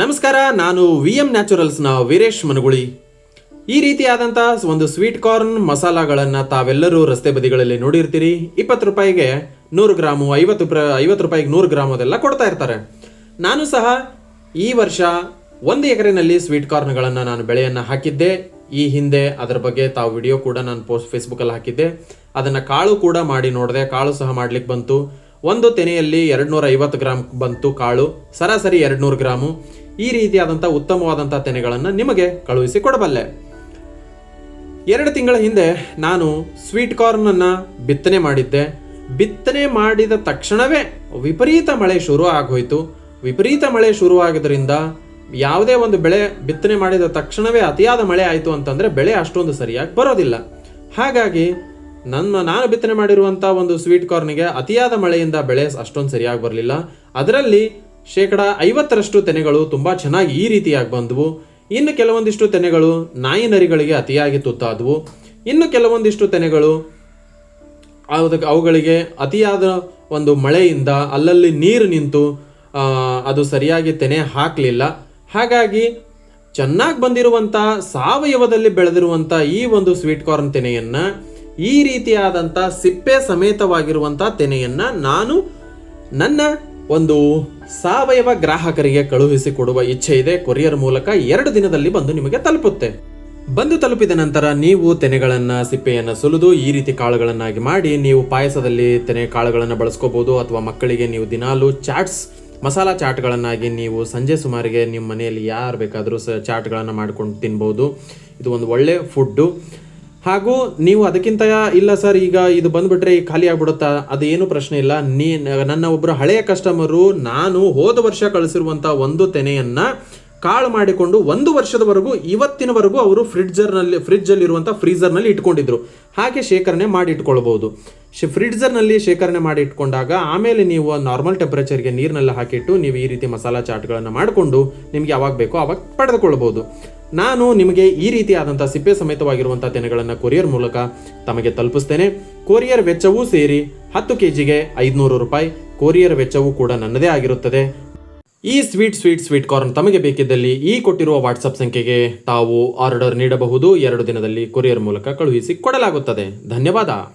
ನಮಸ್ಕಾರ, ನಾನು V M ನ್ಯಾಚುರಲ್ಸ್ನ ವೀರೇಶ್ ಮನಗುಳಿ. ಈ ರೀತಿಯಾದಂಥ ಒಂದು ಸ್ವೀಟ್ ಕಾರ್ನ್ ಮಸಾಲಾಗಳನ್ನು ತಾವೆಲ್ಲರೂ ರಸ್ತೆ ಬದಿಗಳಲ್ಲಿ ನೋಡಿರ್ತೀರಿ. ಇಪ್ಪತ್ತು ರೂಪಾಯಿಗೆ ನೂರು ಗ್ರಾಮು, ಐವತ್ತು ಪ್ರ, ಐವತ್ತು ರೂಪಾಯಿಗೆ ನೂರು ಗ್ರಾಮ್ ಅದೆಲ್ಲ ಕೊಡ್ತಾ ಇರ್ತಾರೆ. ನಾನು ಸಹ ಈ ವರ್ಷ ಒಂದು ಎಕರೆನಲ್ಲಿ ಸ್ವೀಟ್ ಕಾರ್ನ್ಗಳನ್ನು ನಾನು ಬೆಳೆಯನ್ನು ಹಾಕಿದ್ದೆ. ಈ ಹಿಂದೆ ಅದರ ಬಗ್ಗೆ ತಾವು ವಿಡಿಯೋ ಕೂಡ ನಾನು ಪೋಸ್ಟ್ ಫೇಸ್ಬುಕ್ಕಲ್ಲಿ ಹಾಕಿದ್ದೆ. ಅದನ್ನು ಕಾಳು ಕೂಡ ಮಾಡಿ ನೋಡಿದೆ, ಕಾಳು ಸಹ ಮಾಡ್ಲಿಕ್ಕೆ ಬಂತು. ಒಂದು ತೆನೆಯಲ್ಲಿ ಎರಡು ನೂರ ಐವತ್ತು ಗ್ರಾಮ್ ಬಂತು ಕಾಳು, ಸರಾಸರಿ ಎರಡು ನೂರು ಗ್ರಾಮು. ಈ ರೀತಿಯಾದಂಥ ಉತ್ತಮವಾದಂಥ ತೆನೆಗಳನ್ನು ನಿಮಗೆ ಕಳುಹಿಸಿ ಕೊಡಬಲ್ಲೆ. ಎರಡು ತಿಂಗಳ ಹಿಂದೆ ನಾನು ಸ್ವೀಟ್ ಕಾರ್ನನ್ನು ಬಿತ್ತನೆ ಮಾಡಿದ್ದೆ. ಬಿತ್ತನೆ ಮಾಡಿದ ತಕ್ಷಣವೇ ವಿಪರೀತ ಮಳೆ ಶುರು ಆಗೋಯ್ತು. ವಿಪರೀತ ಮಳೆ ಶುರು ಆಗೋದ್ರಿಂದ ಯಾವುದೇ ಒಂದು ಬೆಳೆ ಬಿತ್ತನೆ ಮಾಡಿದ ತಕ್ಷಣವೇ ಅತಿಯಾದ ಮಳೆ ಆಯಿತು ಅಂತಂದ್ರೆ ಬೆಳೆ ಅಷ್ಟೊಂದು ಸರಿಯಾಗಿ ಬರೋದಿಲ್ಲ. ಹಾಗಾಗಿ ನನ್ನ ನಾನು ಬಿತ್ತನೆ ಮಾಡಿರುವಂಥ ಒಂದು ಸ್ವೀಟ್ ಕಾರ್ನಿಗೆ ಅತಿಯಾದ ಮಳೆಯಿಂದ ಬೆಳೆ ಅಷ್ಟೊಂದು ಸರಿಯಾಗಿ ಬರಲಿಲ್ಲ. ಅದರಲ್ಲಿ ಶೇಕಡ ಐವತ್ತರಷ್ಟು ತೆನೆಗಳು ತುಂಬ ಚೆನ್ನಾಗಿ ಈ ರೀತಿಯಾಗಿ ಬಂದವು. ಇನ್ನು ಕೆಲವೊಂದಿಷ್ಟು ತೆನೆಗಳು ನಾಯಿ ನರಿಗಳಿಗೆ ಅತಿಯಾಗಿ ತುತ್ತಾದವು. ಇನ್ನು ಕೆಲವೊಂದಿಷ್ಟು ತೆನೆಗಳು ಅದಕ್ಕೆ ಅವುಗಳಿಗೆ ಅತಿಯಾದ ಒಂದು ಮಳೆಯಿಂದ ಅಲ್ಲಲ್ಲಿ ನೀರು ನಿಂತು ಅದು ಸರಿಯಾಗಿ ತೆನೆ ಹಾಕಲಿಲ್ಲ. ಹಾಗಾಗಿ ಚೆನ್ನಾಗಿ ಬಂದಿರುವಂಥ ಸಾವಯವದಲ್ಲಿ ಬೆಳೆದಿರುವಂಥ ಈ ಒಂದು ಸ್ವೀಟ್ ಕಾರ್ನ್ ತೆನೆಯನ್ನ ಈ ರೀತಿಯಾದಂಥ ಸಿಪ್ಪೆ ಸಮೇತವಾಗಿರುವಂಥ ತೆನೆಯನ್ನ ನಾನು ನನ್ನ ಒಂದು ಸಾವಯವ ಗ್ರಾಹಕರಿಗೆ ಕಳುಹಿಸಿ ಕೊಡುವ ಇಚ್ಛೆ ಇದೆ. ಕೊರಿಯರ್ ಮೂಲಕ ಎರಡು ದಿನದಲ್ಲಿ ಬಂದು ನಿಮಗೆ ತಲುಪುತ್ತೆ. ಬಂದು ತಲುಪಿದ ನಂತರ ನೀವು ತೆನೆಗಳನ್ನು, ಸಿಪ್ಪೆಯನ್ನು ಸುಲಿದು ಈ ರೀತಿ ಕಾಳುಗಳನ್ನಾಗಿ ಮಾಡಿ ನೀವು ಪಾಯಸದಲ್ಲಿ ತೆನೆ ಕಾಳುಗಳನ್ನು ಬಳಸ್ಕೋಬಹುದು ಅಥವಾ ಮಕ್ಕಳಿಗೆ ನೀವು ದಿನಾಲು ಚಾಟ್ಸ್, ಮಸಾಲಾ ಚಾಟ್ಗಳನ್ನಾಗಿ ನೀವು ಸಂಜೆ ಸುಮಾರಿಗೆ ನಿಮ್ಮ ಮನೆಯಲ್ಲಿ ಯಾರು ಬೇಕಾದರೂ ಸ ಚಾಟ್ಗಳನ್ನು ಮಾಡ್ಕೊಂಡು ತಿನ್ಬೋದು. ಇದು ಒಂದು ಒಳ್ಳೆ ಫುಡ್ಡು. ಹಾಗೂ ನೀವು ಅದಕ್ಕಿಂತ ಇಲ್ಲ ಸರ್, ಈಗ ಇದು ಬಂದ್ಬಿಟ್ರೆ ಈಗ ಖಾಲಿ ಆಗ್ಬಿಡುತ್ತಾ? ಅದು ಏನು ಪ್ರಶ್ನೆ ಇಲ್ಲ. ನೀ, ನನ್ನ ಒಬ್ಬರು ಹಳೆಯ ಕಸ್ಟಮರು ನಾನು ಹೋದ ವರ್ಷ ಕಳಿಸಿರುವಂಥ ಒಂದು ತೆನೆಯನ್ನ ಕಾಳು ಮಾಡಿಕೊಂಡು ಒಂದು ವರ್ಷದವರೆಗೂ, ಇವತ್ತಿನವರೆಗೂ ಅವರು ಫ್ರಿಡ್ಜರ್ನಲ್ಲಿ ಫ್ರಿಡ್ಜಲ್ಲಿರುವಂಥ ಫ್ರೀಜರ್ನಲ್ಲಿ ಇಟ್ಕೊಂಡಿದ್ರು. ಹಾಗೆ ಶೇಖರಣೆ ಮಾಡಿ ಇಟ್ಕೊಳ್ಬಹುದು. ಶ್, ಫ್ರಿಡ್ಜರ್ನಲ್ಲಿ ಶೇಖರಣೆ ಮಾಡಿ ಇಟ್ಕೊಂಡಾಗ ಆಮೇಲೆ ನೀವು ನಾರ್ಮಲ್ ಟೆಂಪರೇಚರ್ಗೆ ನೀರಿನಲ್ಲಿ ಹಾಕಿಟ್ಟು ನೀವು ಈ ರೀತಿ ಮಸಾಲಾ ಚಾಟ್ಗಳನ್ನು ಮಾಡಿಕೊಂಡು ನಿಮಗೆ ಯಾವಾಗ ಬೇಕೋ ಅವಾಗ ಪಡೆದುಕೊಳ್ಬಹುದು. ನಾನು ನಿಮಗೆ ಈ ರೀತಿಯಾದಂಥ ಸಿಪ್ಪೆ ಸಮೇತವಾಗಿರುವಂಥ ತೆನೆಗಳನ್ನು ಕೊರಿಯರ್ ಮೂಲಕ ತಮಗೆ ತಲುಪಿಸ್ತೇನೆ. ಕೊರಿಯರ್ ವೆಚ್ಚವೂ ಸೇರಿ ಹತ್ತು ಕೆ ಜಿಗೆ ಐದುನೂರು ರೂಪಾಯಿ ಕೊರಿಯರ್ ವೆಚ್ಚವೂ ಕೂಡ ನನ್ನದೇ ಆಗಿರುತ್ತದೆ. ಈ ಸ್ವೀಟ್ ಸ್ವೀಟ್ ಸ್ವೀಟ್ ಕಾರ್ನ್ ತಮಗೆ ಬೇಕಿದ್ದಲ್ಲಿ ಈ ಕೊಟ್ಟಿರುವ ವಾಟ್ಸಪ್ ಸಂಖ್ಯೆಗೆ ತಾವು ಆರ್ಡರ್ ನೀಡಬಹುದು. ಎರಡು ದಿನದಲ್ಲಿ ಕೊರಿಯರ್ ಮೂಲಕ ಕಳುಹಿಸಿ ಕೊಡಲಾಗುತ್ತದೆ. ಧನ್ಯವಾದ.